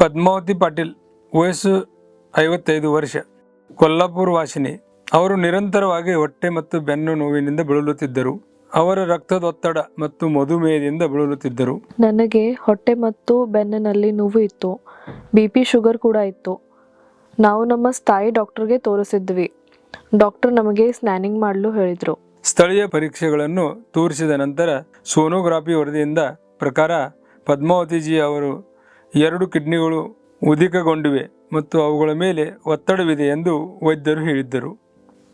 ಪದ್ಮಾವತಿ ಪಾಟೀಲ್ ವಯಸ್ಸು ಐವತ್ತೈದು ವರ್ಷ ಕೊಲ್ಲಾಪುರ ವಾಸಿನಿ. ಅವರು ನಿರಂತರವಾಗಿ ಹೊಟ್ಟೆ ಮತ್ತು ಬೆನ್ನು ನೋವಿನಿಂದ ಬಳಲುತ್ತಿದ್ದರು. ಅವರ ರಕ್ತದೊತ್ತಡ ಮತ್ತು ಮಧುಮೇಹದಿಂದ ಬಳಲುತ್ತಿದ್ದರು. ನನಗೆ ಹೊಟ್ಟೆ ಮತ್ತು ಬೆನ್ನಿನಲ್ಲಿ ನೋವು ಇತ್ತು. ಬಿ ಪಿ ಶುಗರ್ ಕೂಡ ಇತ್ತು. ನಾವು ನಮ್ಮ ಸ್ಥಾಯಿ ಡಾಕ್ಟರ್ಗೆ ತೋರಿಸಿದ್ವಿ. ಡಾಕ್ಟರ್ ನಮಗೆ ಸ್ನ್ಯಾನಿಂಗ್ ಮಾಡಲು ಹೇಳಿದರು. ಸ್ಥಳೀಯ ಪರೀಕ್ಷೆಗಳನ್ನು ತೋರಿಸಿದ ನಂತರ ಸೋನೋಗ್ರಾಫಿ ವರದಿಯಿಂದ ಪ್ರಕಾರ ಪದ್ಮಾವತಿಜಿ ಅವರು ಎರಡು ಕಿಡ್ನಿಗಳು ಉದಿಕಗೊಂಡಿವೆ ಮತ್ತು ಅವುಗಳ ಮೇಲೆ ಒತ್ತಡವಿದೆ ಎಂದು ವೈದ್ಯರು ಹೇಳಿದ್ದರು.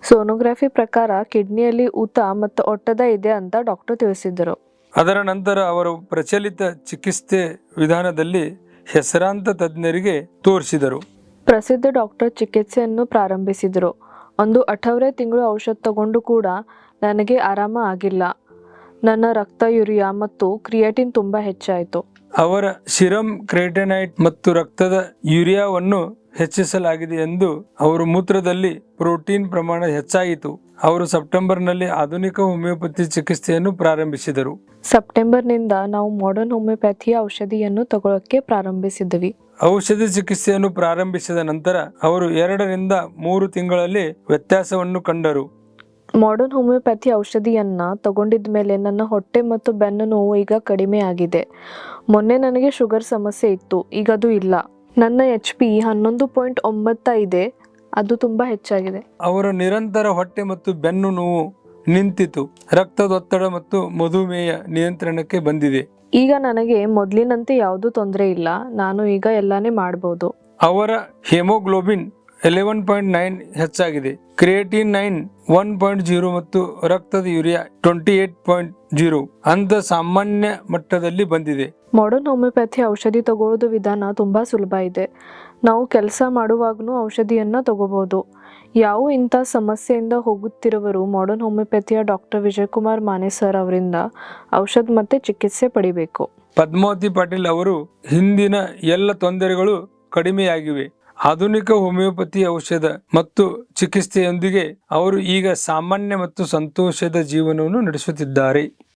ಸೋನೋಗ್ರಾಫಿ ಪ್ರಕಾರ ಕಿಡ್ನಿಯಲ್ಲಿ ಊತ ಮತ್ತು ಒಟ್ಟದ ಇದೆ ಅಂತ ಡಾಕ್ಟರ್ ತಿಳಿಸಿದ್ದರು. ಅದರ ನಂತರ ಅವರು ಪ್ರಚಲಿತ ಚಿಕಿತ್ಸೆ ವಿಧಾನದಲ್ಲಿ ಹೆಸರಾಂತ ತಜ್ಞರಿಗೆ ತೋರಿಸಿದರು. ಪ್ರಸಿದ್ಧ ಡಾಕ್ಟರ್ ಚಿಕಿತ್ಸೆಯನ್ನು ಪ್ರಾರಂಭಿಸಿದರು. ಒಂದು ಅಠವರೆ ತಿಂಗಳು ಔಷಧ ತಗೊಂಡು ಕೂಡ ನನಗೆ ಆರಾಮ ಆಗಿಲ್ಲ. ನನ್ನ ರಕ್ತ ಯೂರಿಯಾ ಮತ್ತು ಕ್ರಿಯಾಟಿನ್ ತುಂಬಾ ಹೆಚ್ಚಾಯಿತು. ಅವರ ಸಿರಮ್ ಕ್ರೇಟನೈಟ್ ಮತ್ತು ರಕ್ತದ ಯೂರಿಯಾವನ್ನು ಹೆಚ್ಚಿಸಲಾಗಿದೆ ಎಂದು ಅವರ ಮೂತ್ರದಲ್ಲಿ ಪ್ರೋಟೀನ್ ಪ್ರಮಾಣ ಹೆಚ್ಚಾಯಿತು. ಅವರು ಸೆಪ್ಟೆಂಬರ್ನಲ್ಲಿ ಆಧುನಿಕ ಹೋಮಿಯೋಪತಿ ಚಿಕಿತ್ಸೆಯನ್ನು ಪ್ರಾರಂಭಿಸಿದರು. ಸೆಪ್ಟೆಂಬರ್ನಿಂದ ನಾವು ಮಾಡರ್ನ್ ಹೋಮಿಯೋಪ್ಯಾಥಿಯ ಔಷಧಿಯನ್ನು ತಗೊಳ್ಳೋಕ್ಕೆ ಪ್ರಾರಂಭಿಸಿದ್ವಿ. ಔಷಧಿ ಚಿಕಿತ್ಸೆಯನ್ನು ಪ್ರಾರಂಭಿಸಿದ ನಂತರ ಅವರು ಎರಡರಿಂದ ಮೂರು ತಿಂಗಳಲ್ಲಿ ವ್ಯತ್ಯಾಸವನ್ನು ಕಂಡರು. ಮಾಡರ್ನ್ ಹೋಮಿಯೋಪ್ಯಾಥಿ ಔಷಧಿಯನ್ನ ತಗೊಂಡಿದ ಮೇಲೆ ನನ್ನ ಹೊಟ್ಟೆ ಮತ್ತು ಬೆನ್ನು ನೋವು ಈಗ ಕಡಿಮೆ ಆಗಿದೆ. ಮೊನ್ನೆ ನನಗೆ ಶುಗರ್ ಸಮಸ್ಯೆ ಇತ್ತು ಈಗ ಅದು ಇಲ್ಲ. ನನ್ನ ಎಚ್ ಪಿ ಹನ್ನೊಂದು ಪಾಯಿಂಟ್ ಒಂಬತ್ತ ಇದೆ ಅದು ತುಂಬ ಹೆಚ್ಚಾಗಿದೆ. ಅವರ ನಿರಂತರ ಹೊಟ್ಟೆ ಮತ್ತು ಬೆನ್ನು ನೋವು ನಿಂತಿತು. ರಕ್ತದೊತ್ತಡ ಮತ್ತು ಮಧುಮೇಹ ನಿಯಂತ್ರಣಕ್ಕೆ ಬಂದಿದೆ. ಈಗ ನನಗೆ ಮೊದಲಿನಂತೆ ಯಾವುದೂ ತೊಂದರೆ ಇಲ್ಲ ನಾನು ಈಗ ಎಲ್ಲಾನೇ ಮಾಡಬಹುದು ಅವರ ಹೆಮೋಗ್ಲೋಬಿನ್ ಎಲೆವೆನ್ ಪಾಯಿಂಟ್ ನೈನ್ ಹೆಚ್ಚಾಗಿದೆ. Creatinine nine one point zero ಮತ್ತು ರಕ್ತದ urea twenty eight point zero ಅಂತ ಸಾಮಾನ್ಯ ಮಟ್ಟದಲ್ಲಿ ಬಂದಿದೆ. ಮಾಡರ್ನ್ ಹೋಮಿಯೋಪ್ಯಾಥಿ ಔಷಧಿ ತಗೊಳ್ಳೋದು ವಿಧಾನ ತುಂಬಾ ಸುಲಭ ಇದೆ. ನಾವು ಕೆಲಸ ಮಾಡುವಾಗಲೂ ಔಷಧಿಯನ್ನು ತಗೋಬಹುದು ಯಾವ ಇಂಥ ಸಮಸ್ಯೆಯಿಂದ ಹೋಗುತ್ತಿರುವರು? ಮಾಡರ್ನ್ ಹೋಮಿಯೋಪ್ಯಾಥಿಯ ಡಾಕ್ಟರ್ ವಿಜಯಕುಮಾರ್ ಮಾನೆ ಸರ್ ಅವರಿಂದ ಔಷಧ ಮತ್ತೆ ಚಿಕಿತ್ಸೆ ಪಡಿಬೇಕು. ಪದ್ಮಾವತಿ ಪಾಟೀಲ್ ಅವರು ಹಿಂದಿನ ಎಲ್ಲ ತೊಂದರೆಗಳು ಕಡಿಮೆಯಾಗಿವೆ. ಆಧುನಿಕ ಹೋಮಿಯೋಪತಿ ಔಷಧ ಮತ್ತು ಚಿಕಿತ್ಸೆಯೊಂದಿಗೆ ಅವರು ಈಗ ಸಾಮಾನ್ಯ ಮತ್ತು ಸಂತೋಷದ ಜೀವನವನ್ನು ನಡೆಸುತ್ತಿದ್ದಾರೆ.